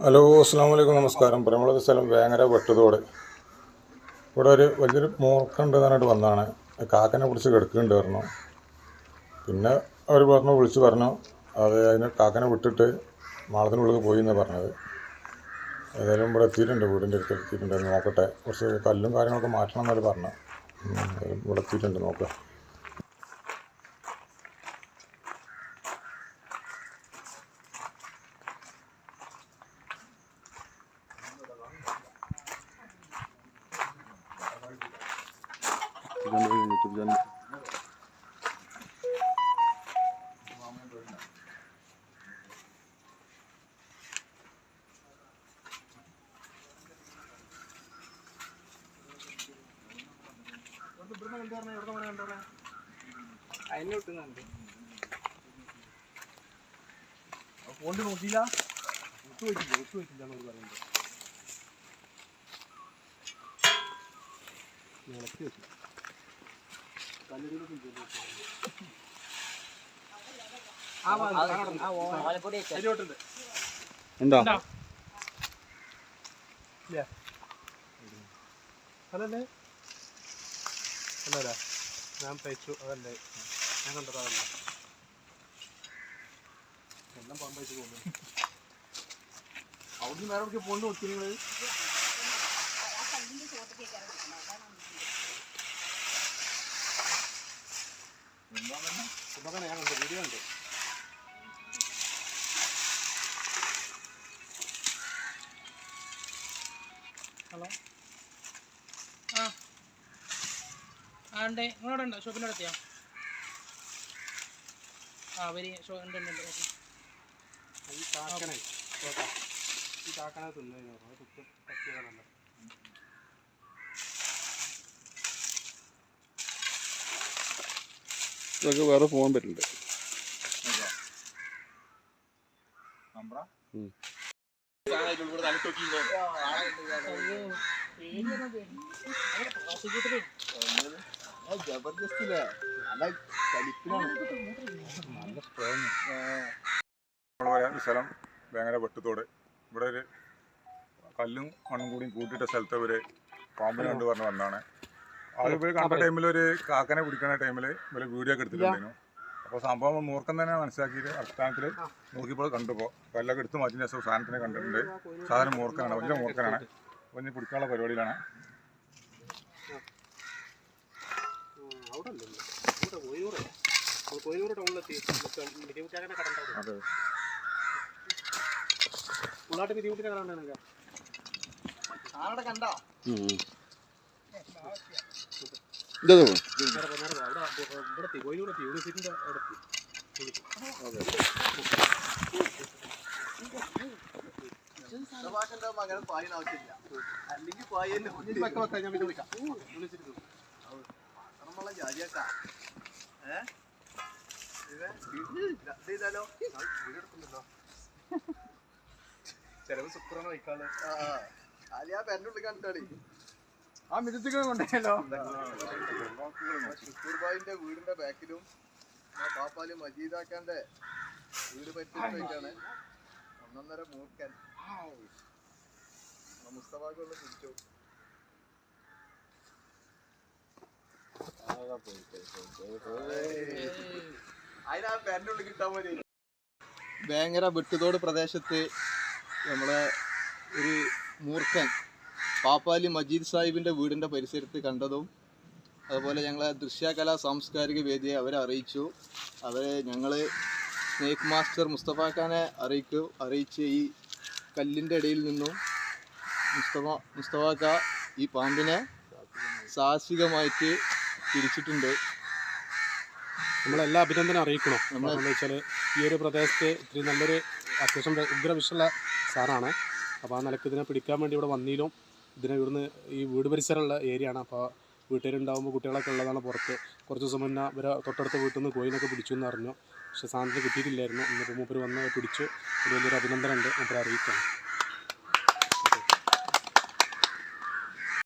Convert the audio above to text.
Hello അസ്സാം വലൈക്കും നമസ്കാരം. പരമുളക് സ്ഥലം വേങ്ങര വെട്ടതോട്. ഇവിടെ ഒരു വലിയൊരു മൂർക്കുണ്ട് പറഞ്ഞിട്ട് വന്നതാണ്. കാക്കനെ പിടിച്ച് കിടക്കുന്നുണ്ട് പറഞ്ഞു. പിന്നെ അവർ പറഞ്ഞു വിളിച്ച് പറഞ്ഞു. അത് അതിന് കാക്കനെ വിട്ടിട്ട് മാളത്തിനുള്ളിൽ പോയി എന്നാണ് പറഞ്ഞത്. ഏതായാലും ഇവിടെ എത്തിയിട്ടുണ്ട് വീടിന്റെ അടുത്ത് എത്തിയിട്ടുണ്ട്. നോക്കട്ടെ. കുറച്ച് കല്ലും കാര്യങ്ങളൊക്കെ മാറ്റണം എന്നവർ പറഞ്ഞു ഇവിടെ എത്തിയിട്ടുണ്ട് നോക്കാം. ഫോണിൽ നോക്കിയില്ല ഒത്തു വെച്ചില്ല ഒത്തു വെച്ചില്ല എന്നോട് പറയുന്നത് ഇളക്കി വെച്ചു. അതിലോട്ടുണ്ട് ഉണ്ടോ? അതല്ലേ? അല്ലല്ല ഞാൻ തയ്ച്ചു. അതല്ലേ? ഞാൻ കണ്ടത് അതല്ല? എല്ലാം പാമ്പയച്ച് പോകുന്നു. അവിടുന്ന് വേറെ എവിടേക്ക് പോകേണ്ടി നോക്കി സുബകനെ ഞാൻ വീഡിയോ ഉണ്ട് ഹലോ. ആ. ആ ഉണ്ട്. ഉണ്ടോ? ഷോപ്പിന്റെ അടുത്തെയോ? ആ വരി ഷോ ഉണ്ട് ഉണ്ട് ഉണ്ട്. ഈ കാക്കനെ. ഈ കാക്കനെ തിന്നു അത് കുറ്റം പറ്റിയതാണല്ലോ ഇതൊക്കെ വേറെ പോകാൻ പറ്റില്ല. സ്ഥലം വേങ്ങര വെട്ടത്തോട്. ഇവിടെ ഒരു കല്ലും മണ്ണും കൂടിയും കൂട്ടിയിട്ട സ്ഥലത്ത് ഒരു പാമ്പിനെ കണ്ട് പറഞ്ഞ് ഇവർ കണ്ട ടൈമിൽ ഒരു കാക്കനെ പിടിക്കുന്ന ടൈമിൽ ഇവർ വീഡിയോ ഒക്കെ എടുത്തിട്ടുണ്ടായിരുന്നു അപ്പോൾ സംഭവം മൂർക്കം തന്നെ മനസ്സിലാക്കിയിട്ട് അടിസ്ഥാനത്തിൽ നോക്കിയപ്പോൾ കണ്ടപ്പോൾ കല്ലൊക്കെ എടുത്ത് മാറ്റിയ ശേഷം സാധനത്തിനെ കണ്ടിട്ടുണ്ട്. സാധനം മൂർക്കനാണ് വലിയ മൂർക്കനാണ് വലിയ പിടിക്കാനുള്ള പരിപാടിയിലാണ്. അതെ. ഉള്ളാട്ട് ബുദ്ധിമുട്ടിനെ കടണ്ടാണെങ്കിൽ ഇതോ ഇവിടെ എത്തി കോയൂരെത്തി യൂണിവേഴ്സിറ്റിന്റെ അവിടെ എത്തി ആ മിതിച്ചിങ്ങനെ കൊണ്ടല്ലോ ഷുക്കൂർബായിന്റെ വീടിന്റെ ബാക്കിലും പാപ്പാലും മജീദാക്കാന്റെ വീട് പറ്റിയിട്ടാണ് ഒന്നൊന്നര മൂർക്കൻ. മുസ്തഫാക്കുള്ള കുടിച്ചു അതിനാ ഉള്ളിൽ കിട്ടാൻ മതി. വേങ്ങര വെട്ടുതോട് പ്രദേശത്ത് നമ്മളെ ഒരു മൂർഖൻ പാപ്പാലി മജീദ് സാഹിബിന്റെ വീടിന്റെ പരിസരത്ത് കണ്ടതും അതുപോലെ ഞങ്ങളെ ദൃശ്യകലാ സാംസ്കാരിക വേദിയെ അവരെ അറിയിച്ചു. അവരെ ഞങ്ങൾ സ്നേക്ക് മാസ്റ്റർ മുസ്തഫ ഖാനെ അറിയിക്കു അറിയിച്ച് ഈ കല്ലിന്റെ ഇടയിൽ നിന്നും മുസ്തഫ മുസ്തഫ ഖാ ഈ പാമ്പിനെ സാഹസികമായിട്ട് തിരിച്ചിട്ടുണ്ട് നമ്മളെല്ലാ അഭിനന്ദനം അറിയിക്കണം? നമ്മൾ എന്താണെന്ന് വെച്ചാൽ ഈ ഒരു പ്രദേശത്ത് ഇത്രയും നല്ലൊരു അത്യാവശ്യം ഉഗ്രവിഷമുള്ള സാറാണ്. അപ്പോൾ ആ നിലയ്ക്ക് ഇതിനെ പിടിക്കാൻ വേണ്ടി ഇവിടെ വന്നീലും ഇതിനെ ഇവിടുന്ന് ഈ വീട് പരിസരമുള്ള ഏരിയ ആണ് അപ്പോൾ വീട്ടുകാരുണ്ടാകുമ്പോൾ കുട്ടികളൊക്കെ ഉള്ളതാണ് പുറത്ത്. കുറച്ച് ദിവസം മുന്നേ ഇവരെ തൊട്ടടുത്ത വീട്ടിൽ നിന്ന് കോയിനൊക്കെ പിടിച്ചു എന്ന് അറിഞ്ഞു പക്ഷേ സാധനത്തിന് കിട്ടിയിട്ടില്ലായിരുന്നു. ഇന്നിപ്പോൾ മൂപ്പർ വന്ന് പിടിച്ചു. വലിയൊരു അഭിനന്ദനം ഉണ്ട് മൂപ്പര് അറിയിക്കാം.